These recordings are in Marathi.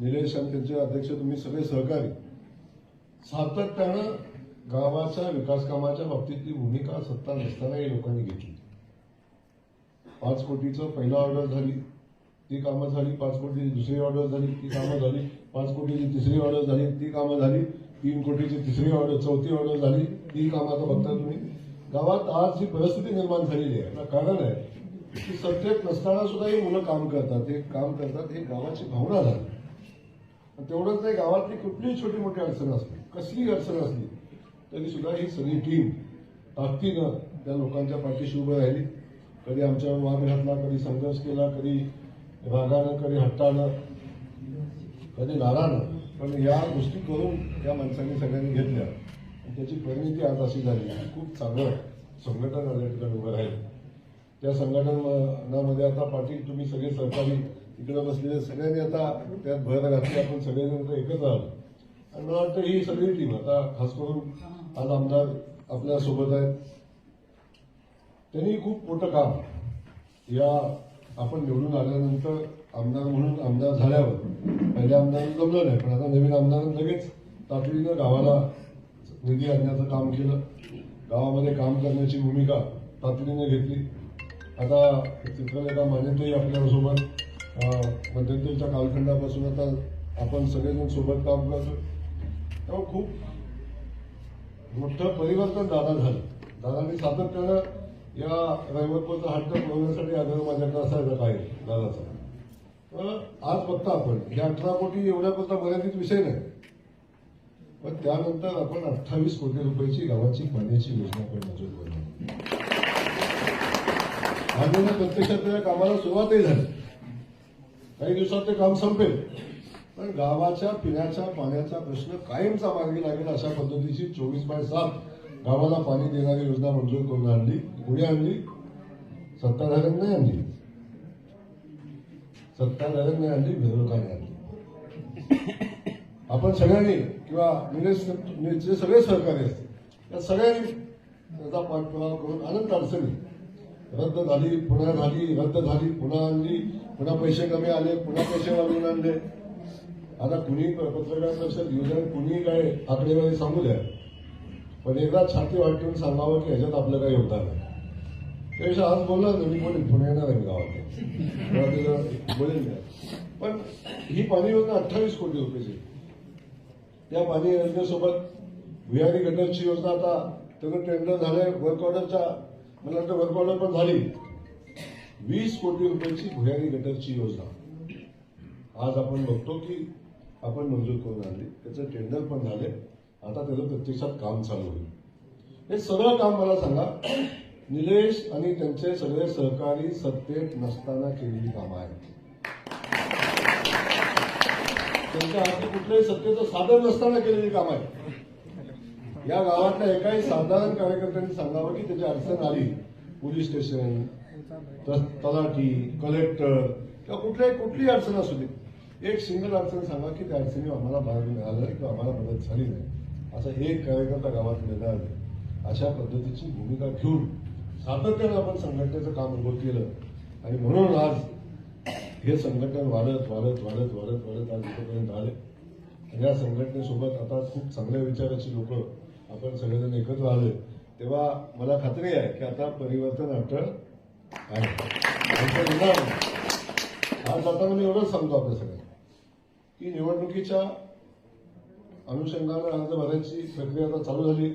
निलेश आणि त्यांचे अध्यक्ष तुम्ही सगळे सहकारी. सातत्यानं गावाच्या विकास कामाच्या बाबतीतली भूमिका सत्ता नसतानाही लोकांनी घेतली. पाच कोटीचं पहिला ऑर्डर झाली ती कामं झाली पाच कोटीची दुसरी ऑर्डर झाली ती कामं झाली पाच कोटीची तिसरी ऑर्डर झाली ती कामं झाली तीन कोटीची तिसरी ऑर्डर चौथी ऑर्डर झाली ती कामं आता बघता तुम्ही. गावात आज जी परिस्थिती निर्माण झालेली आहे. याला कारण आहे की सत्तेत नसताना सुद्धा ही मुलं काम करतात. हे काम करतात हे गावाची भावना झाली. तेवढंच नाही गावातली कुठलीही छोटी मोठी अडचण असली कसली अडचण असली तरी सुद्धा ही सगळी टीम ताकदीनं त्या लोकांच्या पाठीशी उभं राहिली. कधी आमच्यावर वाद घातला कधी संघर्ष केला कधी रागानं कधी हट्टानं कधी नारानं पण या गोष्टी करून या माणसांनी सगळ्यांनी घेतल्या. आणि त्याची परिणिती आज अशी झाली खूप चांगलं संघटन आल्या ठिकाणी उभं राहिलं. त्या संघटनामध्ये आता पाटील तुम्ही सगळे सहकारी इकडे बसलेले सगळ्यांनी आता त्यात भर घातली आपण सगळेजण एकच एकत्र आलो आणि मला वाटतं ही सगळी टीम आता खास करून आज आमदार आपल्यासोबत आहेत. त्यांनी खूप मोठं काम या आपण निवडून आल्यानंतर आमदार म्हणून आमदार झाल्यावर पहिल्या आमदार जमलं नाही पण आता नवीन आमदारांनी लगेच तातडीनं गावाला निधी आणण्याचं काम केलं. गावामध्ये काम करण्याची भूमिका तातडीनं घेतली. आता चित्रलेखा मान्यताही आपल्यासोबत पद्धतीच्या मध्यंतरीच्या कालखंडापासून आता आपण सगळेजण सोबत काम करतो तेव्हा खूप मोठं परिवर्तन दादा झालं. दादांनी सातत्यानं या रहिवत्वाचा हट्ट पुरवण्यासाठी आग्रह माझ्याकडे असायचा काय दादाचा. आज बघता आपण हे अठरा कोटी एवढ्यापुरता मर्यादित विषय नाही. पण त्यानंतर आपण अठ्ठावीस कोटी रुपयाची गावाची पाण्याची योजना पण मंजूर आणि प्रत्यक्षात त्या कामाला सुरुवातही झाली. काही दिवसात ते काम संपेल. पण गावाच्या पिण्याच्या पाण्याचा प्रश्न कायमचा मार्गी लागेल अशा पद्धतीची चोवीस बाय सात गावाला पाणी देणारी योजना मंजूर करून आणली पुढे आणली सत्ताधाऱ्यांनी नाही आणली. सत्ताधाऱ्यांनी आणली विरोधकांनी आणली. आपण सगळ्यांनी किंवा निलेश जे सगळे सहकारी असतील त्या सगळ्यांनी त्याचा पाठपुरावा करून अनंत अडचणी रद्द झाली पुन्हा झाली रद्द झाली पुन्हा आणली पुन्हा पैसे कमी आले पुन्हा पैसे वाढवून आणले. आता कुणी पत्रकारांपेक्षा परिषद योजना कुणी काय आकडेवारी सांगू द्या. पण एकदा छाती वाटून सांगावं की ह्याच्यात आपलं काही योगदान आहे त्यापेक्षा आज बोलला ना मी कोणी पुणे येणार आहे गावात. बोलेल पण ही पाणी योजना अठ्ठावीस कोटी रुपयाची त्या पाणी योजनेसोबत विहारी गटरची योजना आता त्याचं टेंडर झालंय वर्क ऑर्डरच्या मला वाटतं वर्क पण झाली. वीस कोटी रुपयाची भुयारी गटरची योजना. आज आपण बघतो की आपण मंजूर करून आणली. त्याचं टेंडर पण झाले. आता त्याचं प्रत्यक्षात काम चालू होईल. हे सगळं काम मला सांगा. निलेश आणि त्यांचे सगळे सहकारी सत्तेत नसताना केलेली कामं आहेत. त्यांच्या हाती कुठल्याही सत्तेचं साधन नसताना केलेली कामं आहेत. या गावातल्या एकाही साधारण कार्यकर्त्यांनी सांगावं की त्याची अडचण आली. पोलीस स्टेशन तलाठी कलेक्टर किंवा कुठल्याही कुठलीही अडचण असू दे. एक सिंगल अडचण सांगा की त्या अडचणी आम्हाला भाग मिळाला किंवा आम्हाला मदत झाली नाही. असं एक कार्यकर्ता गावात मिळणार अशा पद्धतीची भूमिका घेऊन सातत्यानं आपण संघटनेचं काम उभं केलं. आणि म्हणून आज हे संघटन वाढत वाढत वाढत वाढत वाढत आज इथपर्यंत आले. या संघटनेसोबत आता खूप चांगल्या विचाराची लोक आपण सगळेजण एकत्र आले तेव्हा मला खात्री आहे की आता परिवर्तन अटळ आहे. आज आता मला एवढंच सांगतो आपल्या सगळ्यांना की निवडणुकीच्या अनुषंगानं अर्ज भरायची प्रक्रिया आता चालू झाली.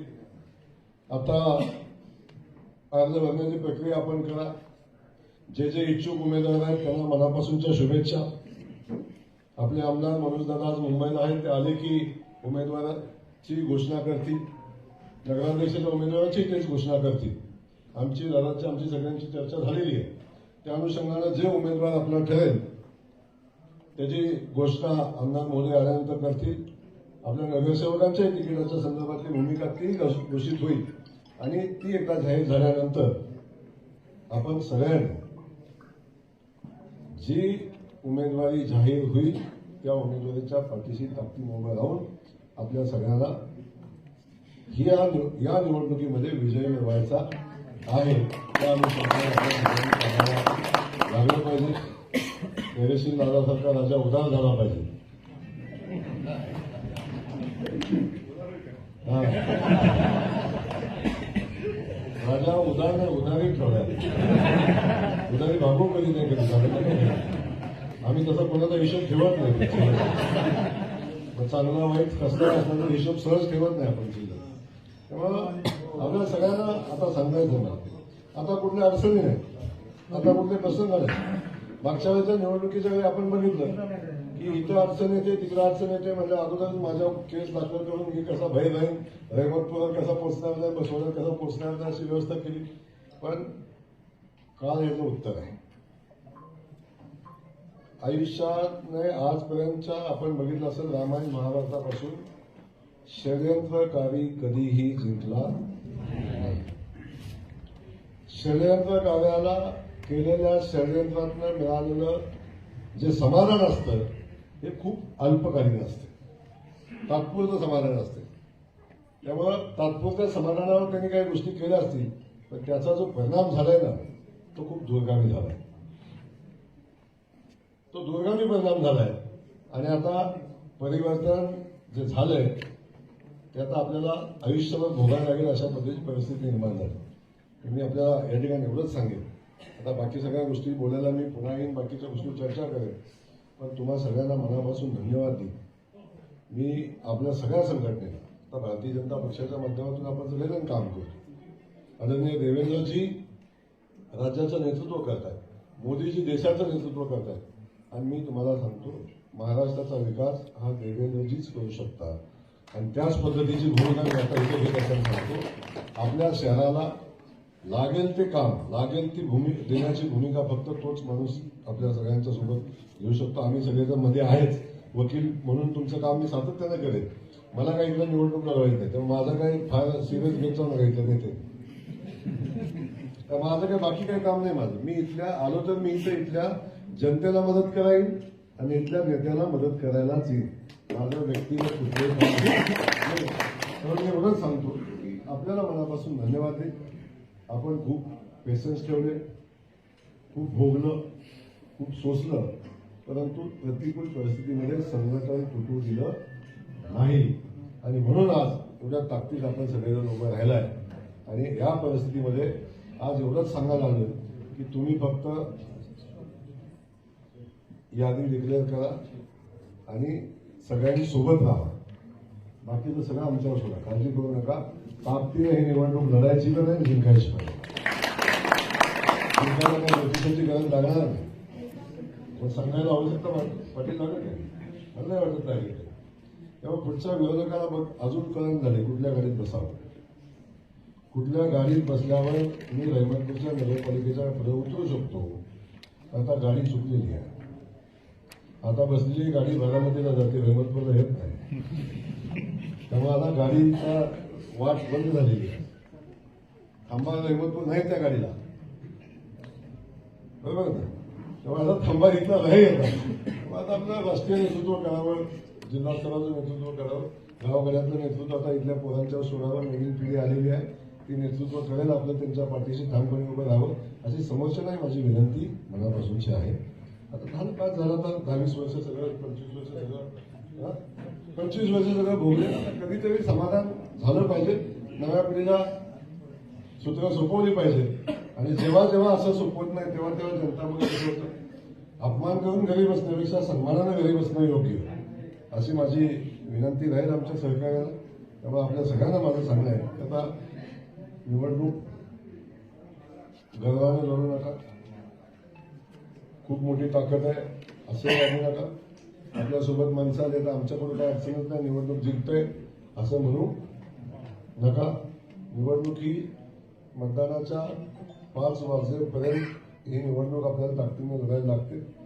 आता अर्ज भरण्याची प्रक्रिया आपण करा. जे जे इच्छुक उमेदवार आहेत त्यांना मनापासूनच्या शुभेच्छा. आपले आमदार मनोजदादा आज मुंबईला आहेत. ते आले की उमेदवाराची घोषणा करतील. नगराध्यक्षाच्या उमेदवाराची तेच घोषणा करतील. आमची दादाची आमची सगळ्यांची चर्चा झालेली आहे. त्या अनुषंगानं जे उमेदवार आपला ठरेल त्याची घोषणा आमदार महोदय आल्यानंतर करतील. आपल्या नगरसेवकांच्या तिकिटाच्या संदर्भातली भूमिका ती घोषित होईल. आणि ती एकदा जाहीर झाल्यानंतर आपण सगळ्यांनी जी उमेदवारी जाहीर होईल त्या उमेदवारीच्या पाठीशी ताकदीने मोबाईल राहून आपल्या सगळ्यांना ही या या निवडणुकीमध्ये विजय मिळवायचा आहे. त्या अनुषंगाने लागलं पाहिजे. धैर्यशील दादासारखा राजा उदार झाला पाहिजे. हा. राजा उदार नाही उदारी ठेवलाय उदारी भागू कधी नाही कधी झालं नाही. आम्ही तसा कोणाचा हिशोब ठेवत नाही. चांगला वाईट कसला असल्याचा हिशोब सहज ठेवत नाही आपण जिल्ह्यात. त्यामुळं आपल्या सगळ्यांना आता सांगायचं आता कुठल्या अडचणी नाही. आता कुठले प्रसंग नाही. मागच्या वेळेच्या निवडणुकीच्या वेळी आपण बघितलं की इथं अडचण येते तिकडे अडचण येते म्हणजे अगोदर माझ्या केस दाखल करून मी कसा भय राहीन रेमतपुरात कसा पोचणार नाही बसवण्यात कसा पोचणार नाही अशी व्यवस्था केली. पण काल याचं उत्तर आहे. आयुष्यात नाही आजपर्यंतच्या आपण बघितलं असेल रामायण महाभारतापासून षडयंत्रकारी कधीही जिंकला नाही. षडयंत्र कार्याला केलेल्या षडयंत्रातनं मिळालेलं जे समाधान असतं हे खूप अल्पकालीन असते. तात्पुरतं समाधान असते. त्यामुळं तात्पुरत्या समाधानावर त्यांनी काही गोष्टी केल्या असतील पण त्याचा जो परिणाम झालाय ना तो खूप दूरगामी झालाय. तो दूरगामी परिणाम झालाय. आणि आता परिवर्तन जे झालंय ते आता आपल्याला आयुष्यभर भोगायला लागेल अशा पद्धतीची परिस्थिती निर्माण झाली. मी आपल्याला या ठिकाणी एवढंच सांगेन. आता बाकी सगळ्या गोष्टी बोलायला मी पुन्हा येईन बाकीच्या गोष्टी चर्चा करेन. पण तुम्हा सगळ्यांना मनापासून धन्यवाद देईन. मी आपल्या सगळ्या संघटनेला आता भारतीय जनता पक्षाच्या माध्यमातून आपण सगळेजण काम करतो आदरणीय देवेंद्रजी राज्याचं नेतृत्व करतायत. मोदीजी देशाचं नेतृत्व करतायत. आणि मी तुम्हाला सांगतो महाराष्ट्राचा विकास हा देवेंद्रजीच करू शकतात आणि त्याच पद्धतीची भूमिका मी आता इथे घेत सांगतो. आपल्या शहराला लागेल ते काम लागेल ती भूमी देण्याची भूमिका फक्त तोच माणूस आपल्या सगळ्यांच्या सोबत घेऊ शकतो. आम्ही सगळेजणमध्ये आहेच वकील म्हणून तुमचं काम मी सातत्याने करेन. मला काही इकडे निवडणूक लढवायची नाही तेव्हा माझं काही फार सिरियस घेत जाऊ नका इथल्या नेते तर माझं काही बाकी काही काम नाही माझं. मी इथल्या आलो तर मी इथं इथल्या जनतेला मदत कराईन आणि इथल्या नेत्याला मदत करायलाच येईल माझं व्यक्तिगत कुठलंही तर मी एवढंच सांगतो की आपल्याला मनापासून धन्यवाद दे आपण खूप पेशन्स ठेवले खूप भोगलं खूप सोसलं परंतु प्रतिकूल परिस्थितीमध्ये संघटन तुटू दिलं नाही. आणि म्हणून आज एवढ्या ताकदीत आपण सगळेजण उभं राहिला आहे आणि या परिस्थितीमध्ये आज एवढंच सांगायला आलं की तुम्ही फक्त यादी डिक्लेअर करा आणि सगळ्यांनी सोबत राहा बाकीचं सगळं आमच्यावर सोडा. काळजी करू नका. ताकदीने ही निवडणूक लढायची का नाही जिंकायची पाहिजे जिंकायला काही प्रतिसाची गरज लागणार नाही. पण सांगायला आवश्यकता पाटील लागत नाही. मला नाही वाटत नाही तेव्हा पुढच्या विरोधकाला बघ अजून कळण झाले कुठल्या गाडीत बसावं. कुठल्या गाडीत बसल्यावर मी रहमतपूरच्या नगरपालिकेच्या पुढे उतरू शकतो. आता गाडी चुकलेली आहे. आता बसलेली गाडी भागामतीला जाते? रहमतपूरला येत नाही. त्यामुळे आता गाडीचा वाट बंद झालेली आहे. थांबा रहमतपूर नाही त्या गाडीला. बरोबर ना तेव्हा आता थांबा इथला नाही येतात आता आपलं राष्ट्रीय नेतृत्व करावं जिल्हा स्तराचं नेतृत्व करावं गावगाड्यातलं नेतृत्व आता इथल्या पोरांच्या सोडावर नवीन पिढी आलेली आहे. ती नेतृत्व करेल आपलं त्यांच्या पाठीशी ठामपणे उभं राहावं अशी समस्या नाही माझी विनंती मनापासूनची आहे. आता काल पाच झाला तर दहावीस वर्ष सगळं पंचवीस वर्ष सगळं. पंचवीस वर्ष सगळं भोगले. आता कधीतरी समाधान झालं पाहिजे. नव्या पिढीला सूत्र सोपवली पाहिजे. आणि जेव्हा जेव्हा असं सोपवत नाही तेव्हा तेव्हा जनता मग कसं होतं? अपमान करून घरी बसण्यापेक्षा सन्मानानं घरी बसणं योग्य. अशी माझी विनंती राहील आमच्या सहकार्याला. त्यामुळे आपल्या सगळ्यांना माझं सांगणं आहे. आता निवडणूक गर्वाने लढू नका. खूप मोठी ताकद आहे. असं वागू नका आपल्यासोबत माणसं आले तर आमच्याकडून काय अडचणच नाही. निवडणूक जिंकतोय असं म्हणू नका. निवडणूक ही मतदानाच्या पाच वाजेपर्यंत ही निवडणूक आपल्याला ताकदीने लढायला लागते.